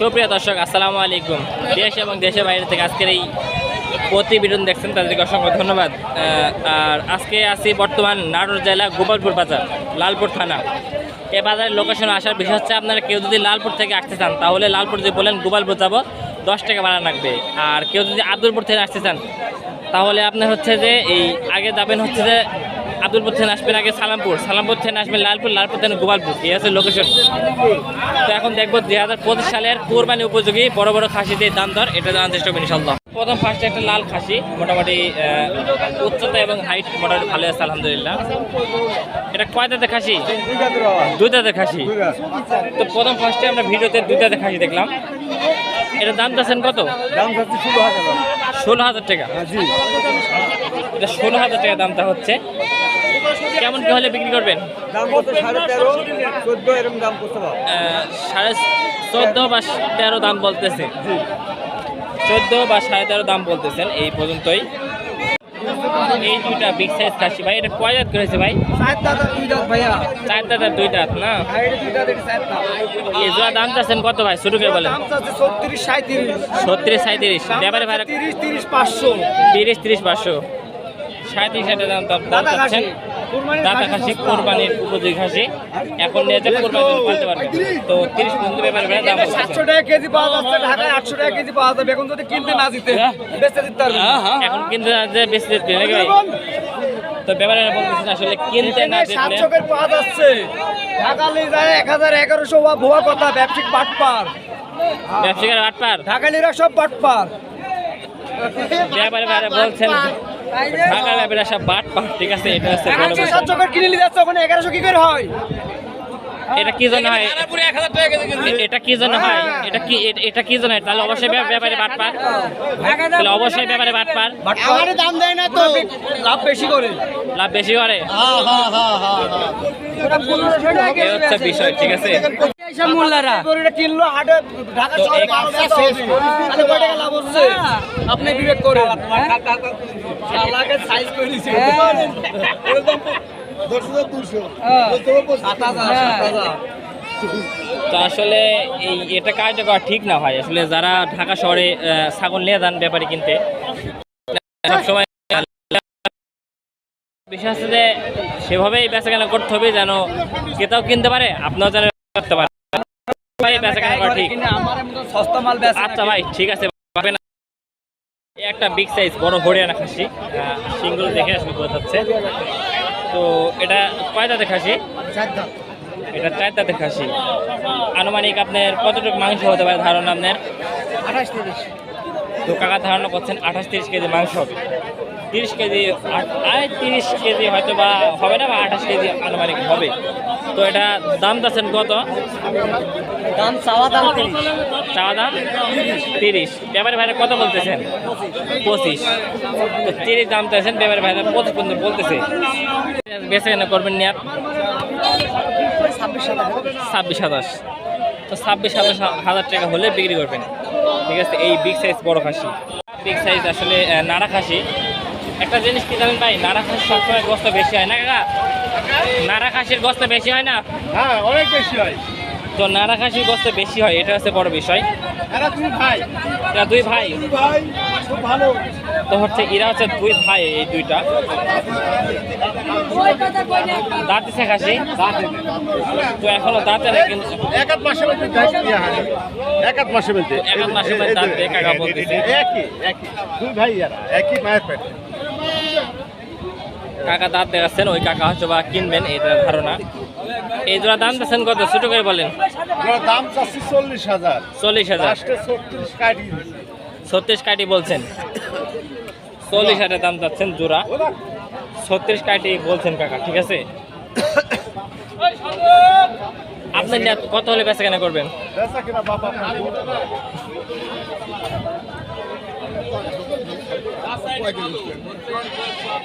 সুপ্রিয় দর্শক, আসসালামু আলাইকুম। দেশ এবং দেশের বাইরে থেকে আজকের এই প্রতিবেদন দেখছেন, তাদেরকে অসংখ্য ধন্যবাদ। আর আজকে আছি বর্তমান নাটোর জেলা গোপালপুর বাজার, লালপুর থানা। এ বাজারের লোকেশন আসার বিষয় হচ্ছে, আপনারা কেউ যদি লালপুর থেকে আসতে চান, তাহলে লালপুর যদি বলেন গোপালপুর যাব, দশ টাকা ভাড়া লাগবে। আর কেউ যদি আব্দুলপুর থেকে আসতে চান, তাহলে আপনার হচ্ছে যে এই, আগে যাবেন হচ্ছে যে আব্দুলপুর থেকে আসবেন আগে সালামপুর। সালামপুর থেকে আসবেন লালপুর লালপুর থেকে গোপালপুর। এই আছে লোকেশন তো এখন দেখব দুই হাজার পঁচিশ সালের কোরবানি উপযোগী বড় বড় খাসিদের দাম দর এটা জানার চেষ্টা করি ইনশাল্লাহ প্রথম ফার্স্টে একটা লাল খাসি মোটামুটি উচ্চতা এবং হাইট মোটামুটি ভালো আছে আলহামদুলিল্লাহ। এটা কয় দাঁতে খাসি? দুই দাঁতে খাসি। তো প্রথম ফার্স্টে আমরা ভিডিওতে দুই দাঁতে খাসি দেখলাম। এটা দাম চাচ্ছেন কত? দাম যাচ্ছে ষোলো হাজার ষোলো হাজার টাকা। এটা ষোলো হাজার টাকা দামটা হচ্ছে। কেমন কি হলে বিক্রি করবেন? দাম সাড়ে তেরো চোদ্দ এরকম দাম সাড়ে চোদ্দ বা তেরো দাম বলতেছে। চোদ্দ বা সাড়ে তেরো দাম বলতেছেন এই পর্যন্তই। এই দুইটা বিগ সাইজ খাসি ভাই এটা কয় দাঁত করেছে ভাই? চার দাদা দুই দাঁত ভাইয়া। চার দাঁত আর দুই দাঁত। না এই জোড়া দাম চাচ্ছেন কত ভাই? শুরু করে বলেন। ছত্রিশ সাঁত্রিশ ব্যাপারে ভাই তিরিশ তিরিশ পাঁচশো। তিরিশ তিরিশ পাঁচশো। সাঁত্রিশ হাজার দাম দাম চাচ্ছেন। দাদা খাসি কোরবানির উপযোগী খাসি এখন নিয়ে যে কোরবানি পালতে পারবে। তো তিরিশ পর্যন্ত ব্যাপারে দাম সাতশো টাকা কেজি পাওয়া যাচ্ছে ঢাকায় আটশো টাকা কেজি পাওয়া যাবে। এখন যদি কিনতে না দিতে বেচতে দিতে পারবে না। এখন কিন্তু বেশি দিতে নাকি ভাই? তো ব্যাপারে বলতেছেন আসলে কিনতে না পাওয়া যাচ্ছে। ঢাকা নিয়ে যায় এক হাজার এগারোশো বা ভুয়া কথা ব্যবসায়িক বাটপার। ব্যবসায়ীর আটপার ঢাকালিরা সব বাটপার। ব্যাপারে বলছেন। বাট পাট ঠিক আছে এটা কিনে ওখানে এগারোশো কি করে হয়? এটা কি জন্য হয়? এটা কি জন্য হয়? এটা কি এটা কি জন্য হয়? তাহলে অবশ্যই ব্যাপারে বাট পার তাহলে অবশ্যই ব্যাপারে বাট পার আমারে দাম দেয় না তো। লাভ বেশি করে। লাভ বেশি করে? বিষয় ঠিক আছে। কিনলো হাটে ঢাকা শহরে লাভ হচ্ছে? আপনি বিবেক করেন। শালাকে সাইজ করে দিছে সাত হাজার তো আসলে এই এটা কাজটা করা ঠিক না হয় আসলে যারা ঢাকা শহরে ছাগল নিয়ে যান ব্যাপারে কিনতে সবসময় বিষয় যে সেভাবেই বেচা কেনা করতে হবে যেন ক্রেতাও কিনতে পারে আপনারাও যেন করতে পারে বেচা কেনা ঠিক সস্তা মাল আচ্ছা ভাই ঠিক আছে। একটা বিগ সাইজ বড় হরিয়ানা খাসি সিংগুলো দেখে আসলে বোঝা যাচ্ছে। তো এটা কয় দাঁতে খাসি? এটা চার দাঁতে খাসি। আনুমানিক আপনার কতটুকু মাংস হতে পারে ধারণা আপনার? আঠাশ তিরিশ। তো কাকা ধারণা করছেন আঠাশ তিরিশ কেজি মাংস হবে। তিরিশ কেজি আয় তিরিশ কেজি হয়তো বা হবে না বা আঠাশ কেজি আনুমানিক হবে। তো এটা দাম চাচ্ছেন কত? দাম চাওয়া দাম চাওয়া দাম তিরিশ। ব্যাপারে ভাইরা কত বলতেছেন? পঁচিশ। তিরিশ দাম চাইছেন ব্যাপারে ভাইরা পঁচিশ পর্যন্ত বলতেছে। বেছে কেন করবেন নিয়ে ছাব্বিশ সাতাশ তো ছাব্বিশ সাতাশ হাজার টাকা হলে বিক্রি করবেন। ঠিক আছে এই বিগ সাইজ বড় খাসি। বিগ সাইজ আসলে নাড়া খাসি। একটা জিনিস কি জানেন ভাই নাড়া খাসি সবসময় গোস্ত বেশি হয় না কাকা? নাড়া খাসির গোস্ত বেশি হয় না? হ্যাঁ অনেক বেশি হয়। তো নাড়া খাসির গোস্ত বেশি হয় এটা হচ্ছে বড় বিষয়। এরা ভাই। এরা দুই ভাই। তো হচ্ছে এরা হচ্ছে দুই ভাই এই দুইটা। দাঁত দিছে খাসি? তো এখনও দাঁতে কিন্তু এক আধ মাসের মধ্যে এক আধ মাসের মধ্যে। এক আধ মাসের মধ্যে দাঁত দিয়ে কাকা বলতেছে। একই একই দুই ভাই এরা একই মায়ের পেটে। কাকা দাঁত দেখাচ্ছেন ওই কাকা হচ্ছে বা কিনবেন এটা ধারণা। এই জোড়া দাম দিচ্ছেন কত? ছোট করে বলেন। দাম চাচ্ছি চল্লিশ হাজার। চল্লিশ হাজার। ছত্রিশ কাটি ছত্রিশ কাটি বলছেন। চল্লিশ হাজার দাম চাচ্ছেন জোড়া। ছত্রিশ কাটি বলছেন কাকা ঠিক আছে? আপনি কত হলে বেচা কেনা করবেন বেচা কিনা বাবা আপনার বলতে পারে।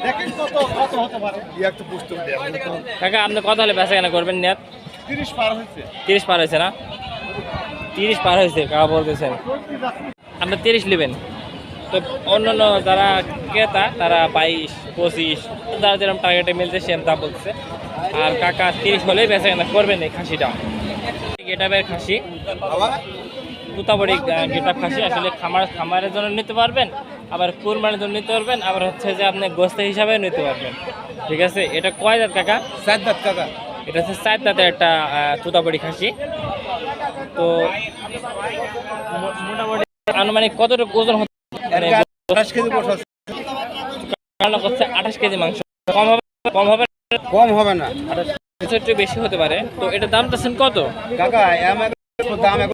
দেখেন কত কত হতে পারে। একটা পুস্তক কাকা আপনি কত হলে বেচা কেনা করবেন নিয়ে তিরিশ পার হয়েছে। তিরিশ পার হয়েছে না? তিরিশ পার হয়েছে কাকা বলতেছেন। আপনি তিরিশ নেবেন। তো অন্যান্য যারা ক্রেতা তারা বাইশ পঁচিশ যারা যেরকম টার্গেটে মিলছে সেম দাম বলছে আর কাকা তিরিশ হলেই বেচা কেনা করবেন এই খাসিটা। গেটাবের খাসি। তুতাবড়ি গেটাপ খাসি আসলে খামার খামারের জন্য নিতে পারবেন। আবার কুরবানির জন্য নিতে পারবেন আবার হচ্ছে যে আপনি গোস্ত হিসাবে নিতে পারবেন। ঠিক আছে? এটা কয় দাঁত কাকা? সাদ্দাত কাকা। এটা হচ্ছে চার দাঁতের একটা তুতাবড়ি খাসি। তো মোটামুটি আনুমানিক কতটুকু ওজন মানে আঠাশ কেজি রান্না করছে আঠাশ কেজি মাংস। কম হবে কম হবে? কম হবে না। একটু বেশি হতে পারে। তো এটা দাম চাচ্ছেন কত? কাকা দাম এখন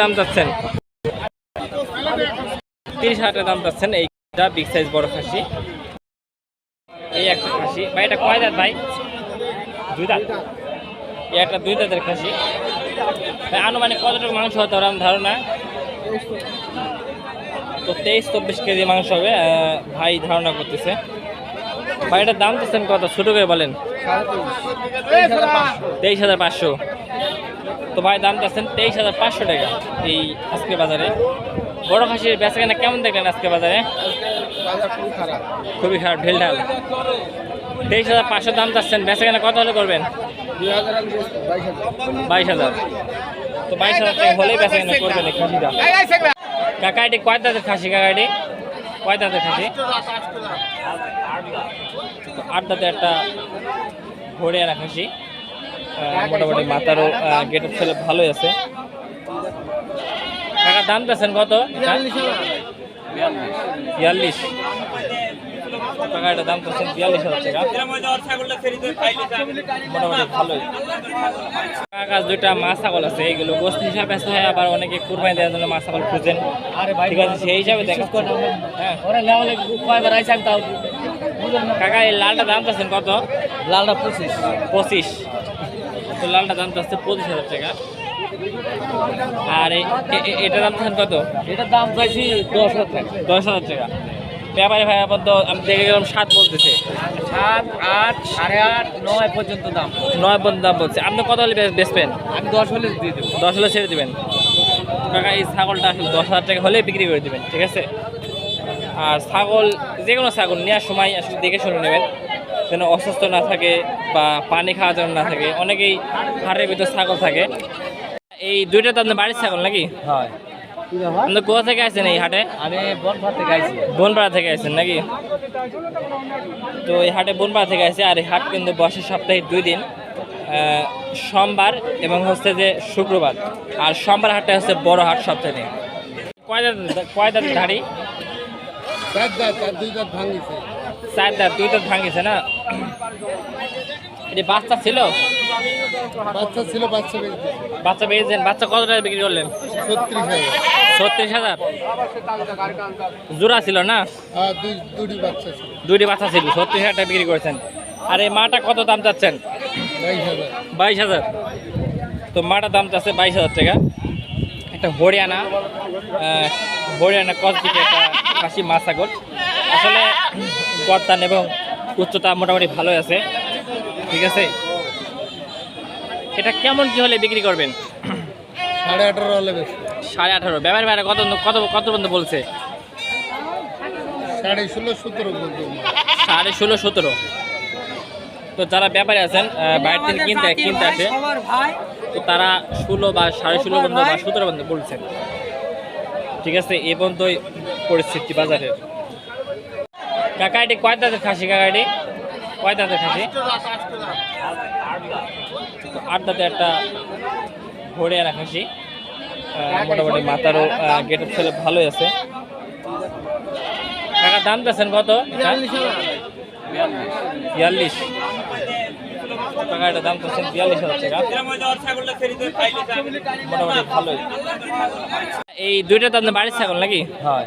দাম চাচ্ছেন। তিরিশ দাম চাচ্ছেন এইটা বিগ সাইজ বড় খাসি। এই একটা খাসি। ভাই, এটা কয় দাঁত ভাই? দুই দাঁত। এই একটা দুই দাঁতের খাসি। আনুমানিক কতটুকু মাংস হতে পারে ধারণা? তো তেইশ চব্বিশ কেজি মাংস হবে ভাই ধারণা করতেছে। ভাই, এটার দাম চাচ্ছেন কত? ছোটো করে বলেন। তেইশ হাজার পাঁচশো। তো ভাই, দাম চাচ্ছেন তেইশ হাজার পাঁচশো টাকা এই আজকে বাজারে। বড় খাসির বেচা কেনা কেমন দেখলেন আজকে বাজারে? খুবই খারাপ ঢেল ঢাল। তেইশ হাজার পাঁচশো দাম চাচ্ছেন বেচা কেনা কত হলে করবেন? বাইশ হাজার। তো বাইশ হাজার টাকা হলেই বেচা কেনা করবেন খাসিটা। কাকা এটি কয় দাঁতের খাসি কাকা এটি? কয় দাঁতের খাসি? আট দাঁতের একটা হরিয়ানা খাসি। মোটামুটি মাথারও গেট আপ ছেলে ভালোই আছে। কাকা দাম চাচ্ছেন কত? বিয়াল্লিশ। টাকা এটা দাম চাচ্ছেন বিয়াল্লিশ হাজার টাকা। মোটামুটি ভালোই। দুইটা মাছ ছাগল আছে এইগুলো গোস্ত হিসাবে ব্যস্ত হয় আবার অনেকে কুরবানি দেওয়ার জন্য মাছ ছাগল খুঁজেন। ঠিক আছে সেই হিসাবে দেখা হ্যাঁ। কাকা এই লালটা দাম চাচ্ছেন কত? লালটা পঁচিশ। পঁচিশ। তো লালটা দাম চাচ্ছে পঁচিশ হাজার টাকা। আর এটার দাম চাচ্ছেন কত? এটার দাম চাইছি দশ হাজার টাকা। দশ হাজার টাকা। ব্যাপারে ভাই আপাতত আমি দেখে গেলাম সাত বলতেছে। সাত আট সাড়ে আট নয় পর্যন্ত দাম। নয় পর্যন্ত দাম বলছে। আপনি কত হলে বেচবেন? আমি দশ হলে দিয়ে দেবো। দশ হলে ছেড়ে দেবেন। কাকা এই ছাগলটা আসলে দশ হাজার টাকা হলে বিক্রি করে দেবেন ঠিক আছে? আর ছাগল যে কোনো ছাগল নেওয়ার সময় আসলে দেখে শুনে নেবেন। যেন অসুস্থ না থাকে বা পানি খাওয়া যেন না থাকে। অনেকেই হাড়ের ভিতর ছাগল থাকে। এই দুইটা তো আপনার বাড়ির ছাগল নাকি? হয়। আপনি কোথা থেকে আসছেন এই হাটে? আমি বনফার থেকে আইছি। বনপাড়া থেকে আসছেন নাকি? তো এই হাটে বনপাড়া থেকে আসছে আর এই হাট কিন্তু বসে সপ্তাহে দুই দিন আহ, সোমবার এবং হচ্ছে যে শুক্রবার। আর সোমবার হাটটা হচ্ছে বড় হাট সপ্তাহে কয় দাঁত কয় দাঁত ধাড়ি? সাদ্দাত আর দুই দাঁত ভাঙিছে। চার দাঁত দুই দাঁত ভাঙিছে না? এটি বাচ্চা ছিল? বাচ্চা ছিল বাচ্চা বাচ্চা পেয়েছেন বাচ্চা কত টাকা বিক্রি করলেন? ছত্রিশ হাজার। ছত্রিশ হাজার? জোড়া ছিল না? দুটি বাচ্চা ছিল। বাচ্চা ছিল ছত্রিশ হাজার টাকা বিক্রি করেছেন। আর এই মাটা কত দাম চাচ্ছেন? বাইশ হাজার। তো মাটার দাম চাচ্ছে বাইশ হাজার টাকা। একটা হরিয়ানা হরিয়ানা কসবিকে একটা খাসি মাছ আসলে গরদান এবং উচ্চতা মোটামুটি ভালোই আছে। ঠিক আছে? এটা কেমন কি হলে বিক্রি করবেন? সাড়ে আঠারো হলে বেশি। সাড়ে আঠারো। ব্যাপার ব্যাপারে কত কত কত পর্যন্ত বলছে? সাড়ে ষোলো সতেরো সাড়ে ষোলো সতেরো। তো যারা ব্যাপারে আছেন আহ, বাইরে থেকে কিনতে কিনতে আসে তো তারা ষোলো বা সাড়ে ষোলো পর্যন্ত বা সতেরো পর্যন্ত বলছেন। ঠিক আছে এ পর্যন্তই পরিস্থিতি বাজারের। কাকাইটি কয় দাঁতের খাসি কাকাইটি কয় খাসি আট দাঁতের একটা হরিয়ানা খাসি আহ, মোটামুটি মাথারও গেট আপ ছেলে ভালোই আছে। কাকা দাম চাচ্ছেন কত? বিয়াল্লিশ টাকা এটা দাম চাচ্ছেন বিয়াল্লিশ হাজার টাকা। মোটামুটি ভালোই। এই দুইটা তো আপনার বাড়ির ছাগল নাকি? হয়।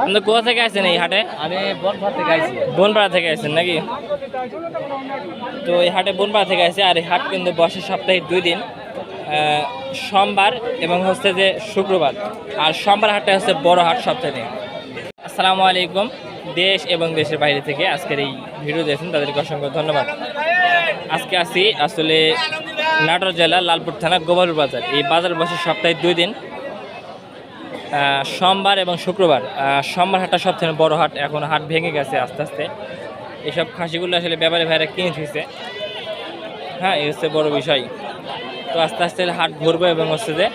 আপনি কোথা থেকে আসছেন এই হাটে? আমি বনফার থেকে আইছি বনপাড়া থেকে আসছেন নাকি? তো এই হাটে বনপাড়া থেকে আসছে আর এই হাট কিন্তু বসে সপ্তাহে দুই দিন সোমবার এবং হচ্ছে যে শুক্রবার। আর সোমবার হাটটা হচ্ছে বড় হাট সপ্তাহে। আসসালামু আলাইকুম দেশ এবং দেশের বাইরে থেকে আজকের এই ভিডিও দেখছেন তাদেরকে অসংখ্য ধন্যবাদ। আজকে আসি আসলে নাটোর জেলা লালপুর থানা গোবর বাজার। এই বাজার বসে সপ্তাহে দুই দিন সোমবার এবং শুক্রবার সোমবার হাটটা সবথেকে বড় হাট। এখন হাট ভেঙে গেছে আস্তে আস্তে। এইসব খাসিগুলো আসলে ব্যাপারে ভাইরা কিনে থুইছে হ্যাঁ এই হচ্ছে বড় বিষয়। তো আস্তে আস্তে হাট ঘুরবো এবং হচ্ছে যে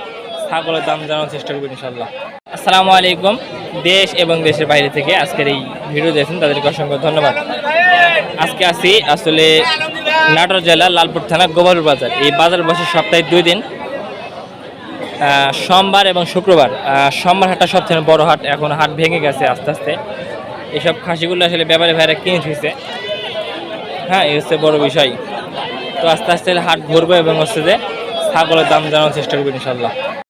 ছাগলের দাম জানানোর চেষ্টা করবেন ইনশাল্লাহ আসসালামু আলাইকুম। দেশ এবং দেশের বাইরে থেকে আজকের এই ভিডিও দেখছেন, তাদেরকে অসংখ্য ধন্যবাদ। আজকে আসি আসলে নাটোর জেলা লালপুর থানা গোবর বাজার এই বাজার বসে সপ্তাহে দুই দিন। সোমবার এবং শুক্রবার সোমবার হাটটা সবচেয়ে বড় হাট, এখন হাট ভেঙে গেছে আস্তে আস্তে। এসব খাসিগুলো আসলে ব্যাপারে ভাইরা কিনে থুইছে হ্যাঁ এই হচ্ছে বড় বিষয়। তো আস্তে আস্তে হাট ঘুরবো এবং হচ্ছে যে ছাগলের দাম জানানোর চেষ্টা করব ইনশাল্লাহ